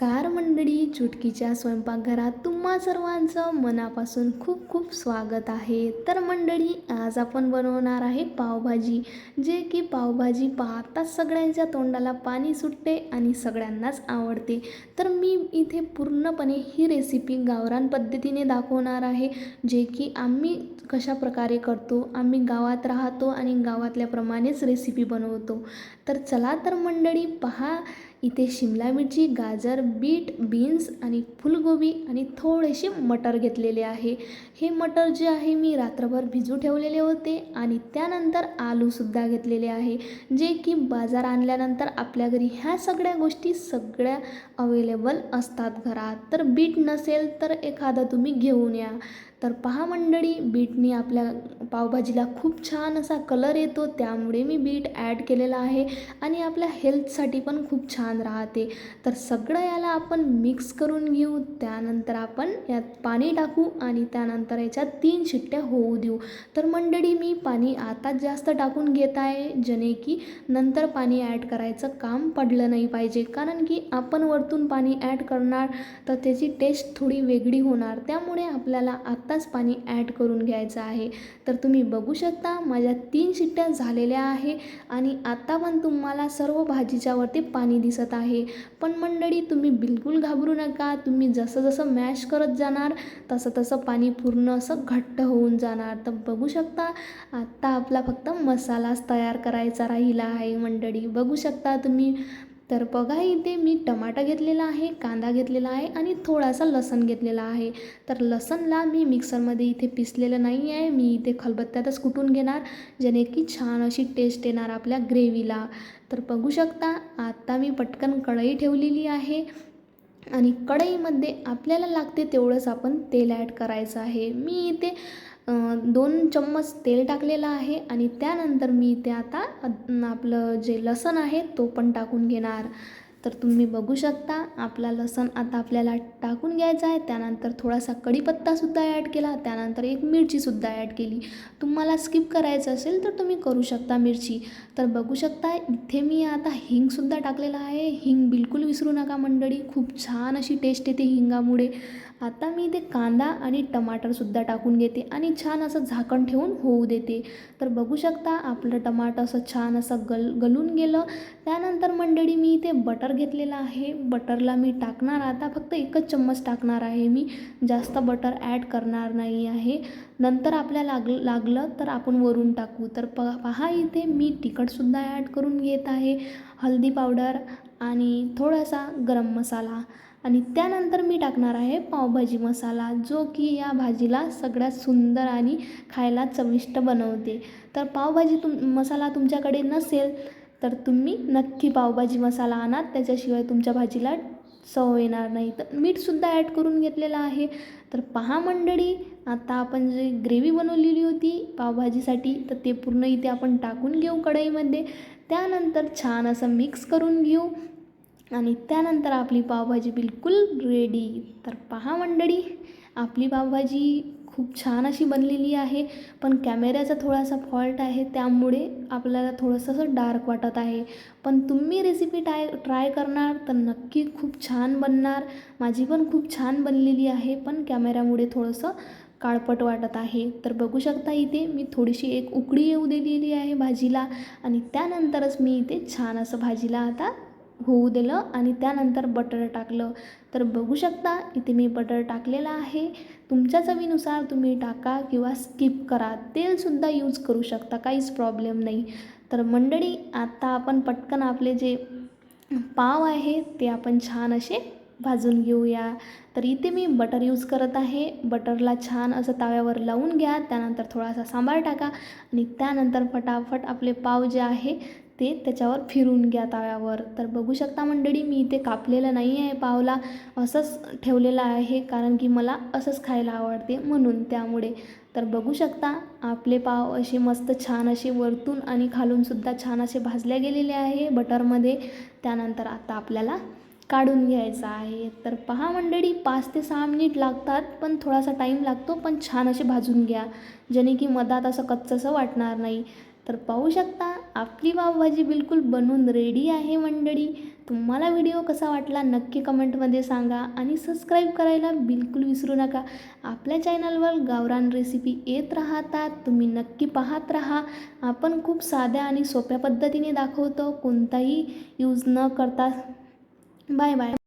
नमस्कार मंडळी चुटकीच्या स्वयंपाकघरात तुम्हा सर्वांचं मनापासून खूप खूप स्वागत आहे. तर मंडळी आज आपण बनवणार आहे पावभाजी जे की पावभाजी पाहताच सगळ्यांच्या तोंडाला पाणी सुटते आणि सगळ्यांनाच आवडते. तर मी इथे पूर्णपणे ही रेसिपी गावरान पद्धतीने दाखवणार आहे जे की आम्ही कशा प्रकारे करतो आम्ही गावात राहतो आणि गावातल्याप्रमाणेच रेसिपी बनवतो. तर चला तर मंडळी पहा इथे शिमला मिरची गाजर बीट बीन्स आणि फुलगोबी आणि थोडेसे मटर घेतलेले आहे. हे मटर जे आहे मी रात्रभर भिजू ठेवलेले होते आणि त्यानंतर आलूसुद्धा घेतलेले आहे जे की बाजार आणल्यानंतर आपल्या घरी ह्या सगळ्या गोष्टी सगळ्या अवेलेबल असतात घरात. तर बीट नसेल तर एखादं तुम्ही घेऊन या. तर पहा मंडळी बीटनी आपल्या पावभाजीला खूप छान असा कलर येतो त्यामुळे मी बीट ॲड केलेला आहे आणि आपल्या हेल्थसाठी पण खूप छान राहते. तर सगळं याला आपण मिक्स करून घेऊ त्यानंतर आपण यात पाणी टाकू आणि त्यानंतर याच्यात तीन शिट्ट्या होऊ देऊ. तर मंडळी मी पाणी आताच जास्त टाकून घेत आहे जेणे की नंतर पाणी ॲड करायचं काम पडलं नाही पाहिजे. कारण की आपण वरतून पाणी ॲड करणार तर त्याची टेस्ट थोडी वेगळी होणार. त्यामुळे आपल्याला आत्ताच पाणी ॲड करून घ्यायचं आहे. तर तुम्ही बघू शकता माझ्या तीन शिट्ट्या झालेल्या आहे आणि आत्ता पण तुम्हाला सर्व भाजीच्यावरती पाणी दिसत आहे. पण मंडळी तुम्ही बिलकुल घाबरू नका. तुम्ही जसं जसं मॅश करत जाणार तसं तसं पाणी पूर्ण असं घट्ट होऊन जाणार. तर बघू शकता आत्ता आपला फक्त मसालाच तयार करायचा राहिला आहे मंडळी. बघू शकता तुम्ही तर बघा इथे मी टमाटा घेतलेला आहे कांदा घेतलेला आहे आणि थोडासा लसण घेतलेला आहे. तर लसणला मी मिक्सरमध्ये इथे पिसलेलं नाही आहे. मी इथे खलबत्त्यातच कुटून घेणार? जेणे की छान अशी टेस्ट येणार आपल्या ग्रेव्हीला तर बघू शकता आता मी पटकन कढई ठेवलेली आहे आणि कढईमध्ये आपल्याला लागते तेवढंच आपण तेल ॲड करायचं आहे. मी इथे दोन चम्मच तेल टाकलेलं आहे आणि त्यानंतर मी ते आता आपलं जे लसण आहे तो पण टाकून घेणार. तर तुम्ही बघू शकता आपला लसण आता आपल्याला टाकून घ्यायचा आहे. त्यानंतर थोडासा कढीपत्तासुद्धा ॲड केला. त्यानंतर एक मिरचीसुद्धा ॲड केली. तुम्हाला स्किप करायचं असेल तर तुम्ही करू शकता मिरची. तर बघू शकता इथे मी आता हिंगसुद्धा टाकलेला आहे. हिंग बिलकुल विसरू नका मंडळी. खूप छान अशी टेस्ट येते हिंगामुळे. आता मी इथे कांदा आणि टमाटरसुद्धा टाकून घेते आणि छान असं झाकण ठेवून होऊ देते. तर बघू शकता आपलं टमाटर असं छान असं गल गलून गेलं. त्यानंतर मंडळी मी इथे बटर घेतलेलं आहे. बटरला मी टाकणार आता फक्त एकच चम्मच टाकणार आहे मी. जास्त बटर ॲड करणार नाही आहे. नंतर आपल्या लाग लागलं तर आपण वरून टाकू. तर प पहा इथे मी तिखटसुद्धा ॲड करून घेत आहे. हल्दी पावडर आणि थोडासा गरम मसाला. आणि त्यानंतर मी टाकणार आहे पावभाजी मसाला जो की या भाजीला सगळ्यात सुंदर आणि खायला चविष्ट बनवते. तर पावभाजी तुम मसाला तुमच्याकडे नसेल तर तुम्ही नक्की पावभाजी मसाला आणा. त्याच्याशिवाय तुमच्या भाजीला चव येणार नाही. तर मीठसुद्धा ॲड करून घेतलेलं आहे. तर पहा मंडळी आता आपण जे ग्रेव्ही बनवलेली होती पावभाजीसाठी तर ते पूर्ण इथे आपण टाकून घेऊ कढईमध्ये. त्यानंतर छान असं मिक्स करून घेऊ. आणि त्यानंतर आपली पावभाजी बिलकुल रेडी तर पहा मंडळी आपली पावभाजी खूप छान अशी बनलेली आहे पण कॅमेऱ्याचा थोडासा फॉल्ट आहे त्यामुळे आपल्याला थोडंसं असं डार्क वाटत आहे. पण तुम्ही रेसिपी ट्राय ट्राय करणार तर नक्की खूप छान बनणार. माझी पण खूप छान बनलेली आहे पण कॅमेऱ्यामुळे थोडंसं काळपट वाटत आहे. तर बघू शकता इथे मी थोडीशी एक उकडी येऊ दिलेली आहे भाजीला आणि त्यानंतरच मी इथे छान असं भाजीला आता होऊ दिलं आणि त्यानंतर बटर टाकलं. तर बघू शकता इथे मी बटर टाकलेलं आहे. तुमच्या चवीनुसार तुम्ही टाका किंवा स्किप करा. तेलसुद्धा यूज करू शकता काहीच प्रॉब्लेम नाही. तर मंडळी आता आपण पटकन आपले जे पाव आहे ते आपण छान असे भाजून घेऊया. तर इथे मी बटर यूज करत आहे. बटरला छान असं ताव्यावर लावून घ्या. त्यानंतर थोडासा सांबार टाका आणि त्यानंतर फटाफट आपले पाव जे आहे ते त्याच्यावर फिरून घ्या तव्यावर. तर बघू शकता मंडळी मी इथे कापलेलं नाही आहे पावला. असंच ठेवलेलं आहे कारण की मला असंच खायला आवडते म्हणून त्यामुळे. तर बघू शकता आपले पाव असे मस्त छान असे वरतून आणि खालूनसुद्धा छान असे भाजले गेलेले आहे बटरमध्ये. त्यानंतर आता आपल्याला काढून घ्यायचं आहे. तर पहा मंडळी पाच ते सहा मिनिट लागतात पण थोडासा टाईम लागतो पण छान असे भाजून घ्या. जेणे की मधात असं कच्चंसं वाटणार नाही. तर पाहू शकता आपली पावभाजी बिलकुल बनवून रेडी आहे मंडळी. तुम्हाला व्हिडिओ कसा वाटला नक्की कमेंटमध्ये सांगा आणि सबस्क्राईब करायला बिलकुल विसरू नका. आपल्या चॅनलवर गावरान रेसिपी येत राहतात तुम्ही नक्की पाहत राहा. आपण खूप साध्या आणि सोप्या पद्धतीने दाखवतो. कोणताही यूज न करता. Bye bye